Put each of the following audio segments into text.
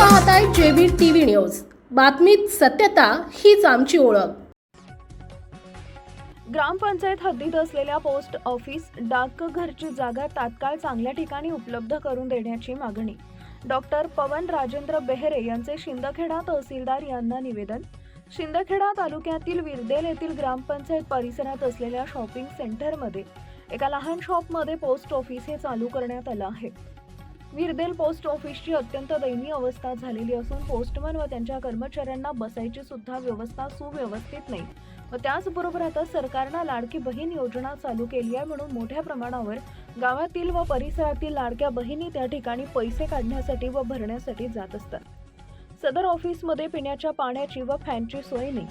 पाहताय JB TV news. बातमीत सत्यता हीच आमची ओळख. ग्रामपंचायत हद्दीत असलेल्या पोस्ट ऑफिस डाकघरची जागा तात्काळ चांगल्या ठिकाणी उपलब्ध करून देण्याची मागणी. डॉक्टर पवन राजेंद्र बेहरे यांचे शिंदखेडा तहसीलदार यांना निवेदन. शिंदखेडा तालुक्यातील विरदेल येथील ग्रामपंचायत परिसरात असलेल्या शॉपिंग सेंटरमध्ये एका लहान शॉपमध्ये पोस्ट ऑफिस हे चालू करण्यात आलं आहे. विरदेल पोस्ट ऑफिसची अत्यंत दयनीय अवस्था झालेली असून पोस्टमन व त्यांच्या कर्मचाऱ्यांना बसायची सुद्धा व्यवस्था सुव्यवस्थित नाही. व त्याचबरोबर आता सरकारनं लाडकी बहीण योजना चालू केली आहे म्हणून मोठ्या प्रमाणावर गावातील व परिसरातील लाडक्या बहिणी त्या ठिकाणी पैसे काढण्यासाठी व भरण्यासाठी जात असतात. सदर ऑफिसमध्ये पिण्याच्या पाण्याची व फॅनची सोय नाही.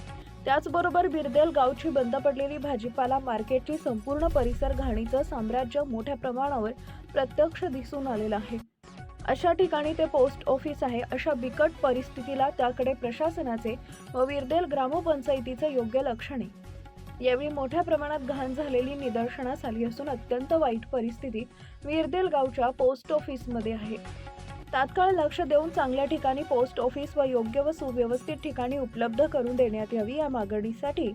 त्याचबरोबर बिरदेल गावची बंद पडलेली भाजीपाला मार्केटची संपूर्ण परिसर घाणीचं साम्राज्य मोठ्या प्रमाणावर प्रत्यक्ष दिसून आलेलं आहे. अशा ठिकाणी ते पोस्ट ऑफिस आहे. अशा बिकट परिस्थितीला त्याकडे प्रशासनाचे व विरदेल ग्रामपंचायतीचे योग्य लक्ष नाही यावेळी मोठ्या प्रमाणात घाण झालेली निदर्शनास आली असून अत्यंत वाईट परिस्थिती विरदेल गावच्या पोस्ट ऑफिसमध्ये आहे. तात्काळ लक्ष देऊन चांगल्या ठिकाणी पोस्ट ऑफिस व योग्य व सुव्यवस्थित ठिकाणी उपलब्ध करून देण्यात यावी या मागणीसाठी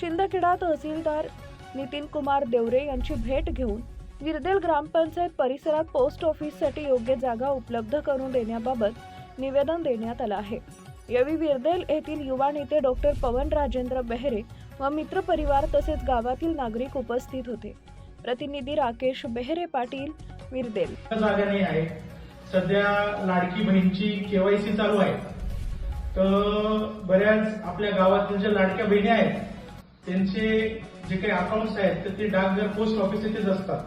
शिंदखेडा तहसीलदार नितीन कुमार देवरे यांची भेट घेऊन विरदेल ग्रामपंचायत परिसरात पोस्ट ऑफिससाठी योग्य जागा उपलब्ध करून देण्याबाबत निवेदन देण्यात आलं आहे. यावेळी विरदेल येथील युवा नेते डॉक्टर पवन राजेंद्र बेहरे व मित्रपरिवार तसेच गावातील नागरिक उपस्थित होते. प्रतिनिधी राकेश बेहरे पाटील विरदेल. जागा नाही आहे. सध्या लाडकी बहीणची केवायसी चालू आहे. तर बऱ्याच आपल्या गावातील ज्या लाडक्या बहिणी आहेत त्यांचे जे काही अकाउंट्स आहेत तर ते डाकघर पोस्ट ऑफिस येथेच असतात.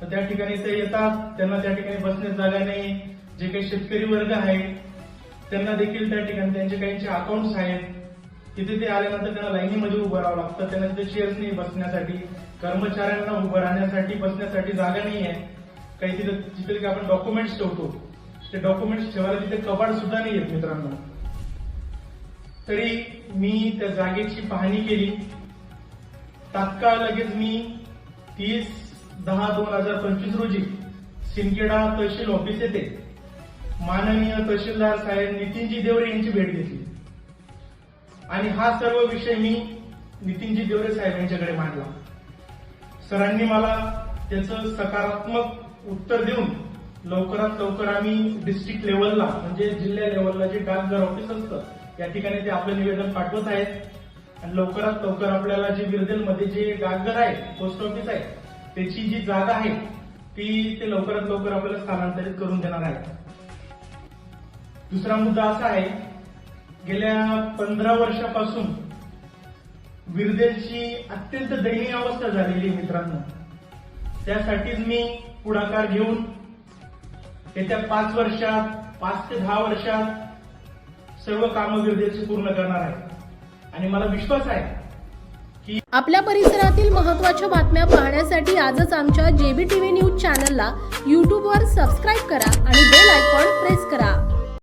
तर त्या ठिकाणी ते येतात त्यांना त्या ठिकाणी बसण्यास जागा नाही. जे काही शेतकरी वर्ग आहेत त्यांना देखील त्या ठिकाणी त्यांचे काहींचे अकाउंट्स आहेत. तिथे ते आल्यानंतर त्यांना लाईनीमध्ये उभं राहावं लागतं. त्यांना तिथे चेअर्स नाही बसण्यासाठी. कर्मचाऱ्यांना उभं राहण्यासाठी बसण्यासाठी जागा नाही आहे काही तिथे जिथे की आपण डॉक्युमेंट्स ठेवतो ते डॉक्युमेंट्स ठेवायला तिथे कबाड सुद्धा नाही येत मित्रांनो. तरी मी त्या जागेची पाहणी केली. तात्काळ लगेच मी तीस दहा दोन हजार पंचवीस रोजी सिंदखेडा तहसील ऑफिस येथे माननीय तहसीलदार साहेब नितीनजी देवरे यांची भेट घेतली. आणि हा सर्व विषय मी नितीनजी देवरे साहेब यांच्याकडे मांडला. सरांनी मला त्याचं सकारात्मक उत्तर देऊन लवकरात लवकर आम्ही डिस्ट्रिक्ट लेवलला म्हणजे जिल्हा लेवलला जे डाकघर ऑफिस असतं या ठिकाणी ते आपलं निवेदन पाठवत आहेत. आणि लवकरात लवकर आपल्याला जे विरदेलमध्ये जे डाकघर आहे पोस्ट ऑफिस आहे त्याची जी जागा आहे ती ते लवकरात लवकर आपल्याला स्थानांतरित करून देणार आहे दुसरा मुद्दा असा आहे गेल्या पंधरा वर्षापासून विरदेलची अत्यंत दयनीय अवस्था झालेली आहे मित्रांनो. त्यासाठीच मी पुढाकार घेऊन येत्या पाच वर्षात पाच ते दहा वर्षात सर्व कामं गरजेचे पूर्ण करणार आहे. आणि मला विश्वास आहे आपल्या परिसरातील महत्त्वाच्या बातम्या पाहण्यासाठी आजच आमच्या जेबी टीव्ही न्यूज चॅनलला यूट्यूबवर सबस्क्राईब करा आणि बेल आयकॉन प्रेस करा.